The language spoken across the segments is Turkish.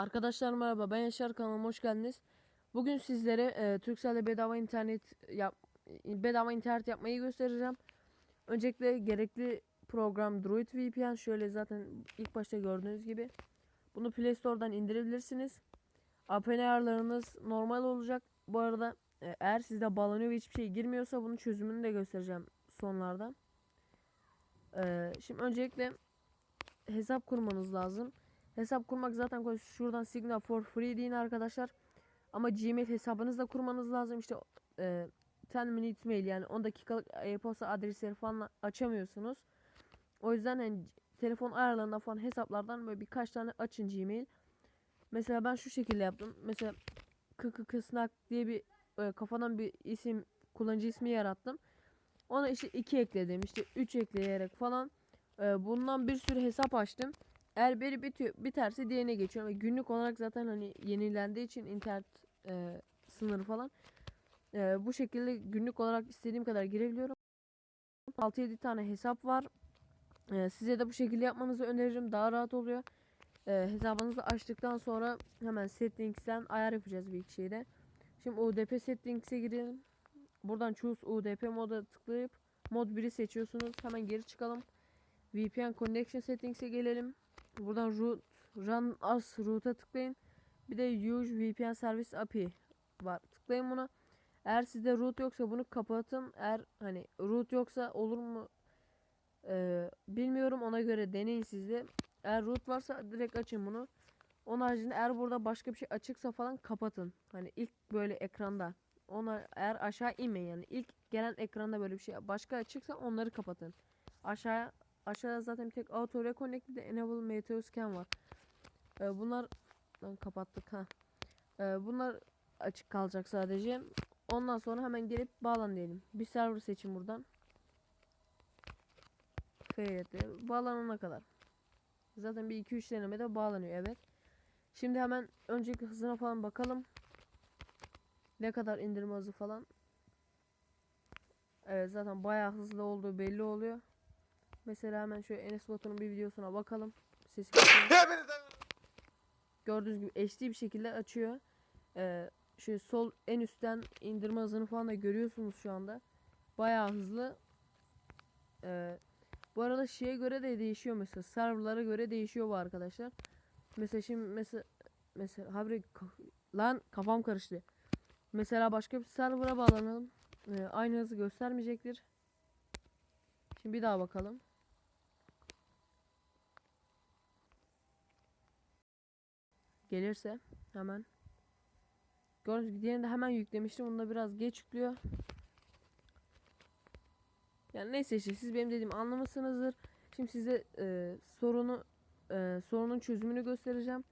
Arkadaşlar merhaba ben Yaşar kanalıma hoş geldiniz. Bugün sizlere e, Turkcell'de bedava internet yap bedava internet yapmayı göstereceğim. Öncelikle gerekli program Droid VPN şöyle zaten ilk başta gördüğünüz gibi. Bunu Play Store'dan indirebilirsiniz. APN ayarlarınız normal olacak. Bu arada e, eğer sizde bağlanıyor ve hiçbir şey girmiyorsa bunun çözümünü de göstereceğim sonlarda. E, şimdi öncelikle hesap kurmanız lazım. Hesap kurmak zaten kolay. Şuradan Signal for free deyin arkadaşlar. Ama Gmail hesabınızı da kurmanız lazım. İşte e, 10 minute mail yani 10 dakikalık e-posta adresleri falan açamıyorsunuz. O yüzden hani telefon ayarlarından falan hesaplardan böyle birkaç tane açın Gmail. Mesela ben şu şekilde yaptım. Mesela KKK Snack diye bir e, kafadan bir isim kullanıcı ismi yarattım. Ona işte 2 ekledim. işte 3 ekleyerek falan. e, bundan bir sürü hesap açtım. Eğer biri bitiyor, biterse diğerine geçiyorum. Ve günlük olarak zaten hani yenilendiği için internet e, sınırı falan. E, bu şekilde günlük olarak istediğim kadar girebiliyorum. 6-7 tane hesap var. E, size de bu şekilde yapmanızı öneririm. Daha rahat oluyor. E, hesabınızı açtıktan sonra hemen settings'ten ayar yapacağız bir iki şeyde. Şimdi UDP settings'e girelim. Buradan choose UDP moda tıklayıp mod 1'i seçiyorsunuz. Hemen geri çıkalım. VPN connection settings'e gelelim. Buradan root run as root'a tıklayın. Bir de use VPN service API var. Tıklayın buna. Eğer sizde root yoksa bunu kapatın. Eğer hani root yoksa olur mu ee, bilmiyorum ona göre deneyin sizde. Eğer root varsa direkt açın bunu. Onun haricinde eğer burada başka bir şey açıksa falan kapatın. Hani ilk böyle ekranda. Ona eğer aşağı inmeyin yani ilk gelen ekranda böyle bir şey başka açıksa onları kapatın. Aşağıya Aşağıda zaten bir tek auto reconnect bir de enable meteo scan var. Ee, bunlar Lan kapattık ha. Ee, bunlar açık kalacak sadece. Ondan sonra hemen gelip bağlan diyelim. Bir server seçin buradan. FYT bağlanana kadar. Zaten bir 2-3 denemede bağlanıyor evet. Şimdi hemen önceki hızına falan bakalım. Ne kadar indirme hızı falan. Evet zaten bayağı hızlı olduğu belli oluyor. Mesela hemen şöyle Enes Batur'un bir videosuna bakalım. Sesi. Gördüğünüz gibi HD bir şekilde açıyor. Ee, şu sol en üstten indirme hızını falan da görüyorsunuz şu anda. Bayağı hızlı. Ee, bu arada şeye göre de değişiyor mesela. Serverlara göre değişiyor bu arkadaşlar. Mesela şimdi mesela mesela habire lan kafam karıştı. Mesela başka bir server'a bağlanalım. Ee, aynı hızı göstermeyecektir. Şimdi bir daha bakalım. Gelirse hemen. Gördüğünüz gibi diğerini de hemen yüklemiştim. Da biraz geç yüklüyor. Yani neyse işte siz benim dediğimi anlamışsınızdır. Şimdi size e, sorunu e, sorunun çözümünü göstereceğim.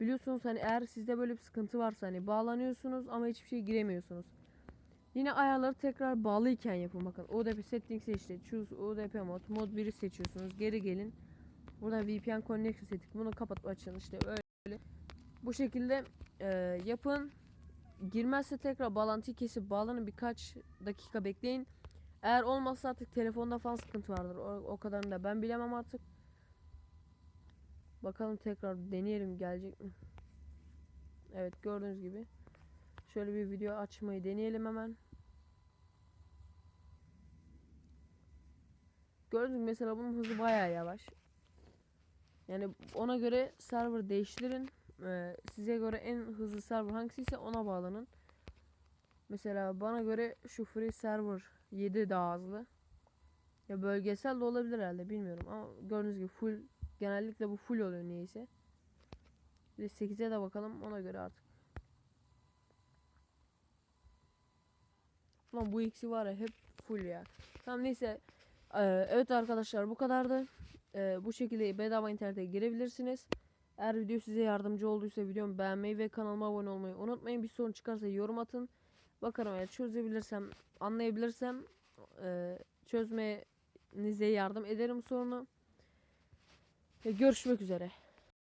Biliyorsunuz hani eğer sizde böyle bir sıkıntı varsa hani bağlanıyorsunuz ama hiçbir şey giremiyorsunuz. Yine ayarları tekrar bağlıyken yapın bakın. ODP settings'i işte choose ODP mod mod 1'i seçiyorsunuz. Geri gelin. Buradan VPN connection setting bunu kapatıp açın işte öyle. Bu şekilde e, yapın. Girmezse tekrar bağlantıyı kesip bağlanın birkaç dakika bekleyin. Eğer olmazsa artık telefonda falan sıkıntı vardır. O, o kadarını da ben bilemem artık. Bakalım tekrar deneyelim gelecek mi? Evet gördüğünüz gibi. Şöyle bir video açmayı deneyelim hemen. Gördüğünüz gibi mesela bunun hızı bayağı yavaş. Yani ona göre server değiştirin. Ee, size göre en hızlı server hangisiyse ona bağlanın. Mesela bana göre şu free server 7 daha hızlı. Ya bölgesel de olabilir herhalde bilmiyorum ama gördüğünüz gibi full genellikle bu full oluyor niyeyse. Bir 8'e de bakalım ona göre artık. Lan bu ikisi var ya hep full ya. Tamam neyse. Ee, evet arkadaşlar bu kadardı. Ee, bu şekilde bedava internete girebilirsiniz. Eğer video size yardımcı olduysa videomu beğenmeyi ve kanalıma abone olmayı unutmayın. Bir sorun çıkarsa yorum atın. Bakarım eğer çözebilirsem, anlayabilirsem e, çözmenize yardım ederim sorunu. Ve görüşmek üzere.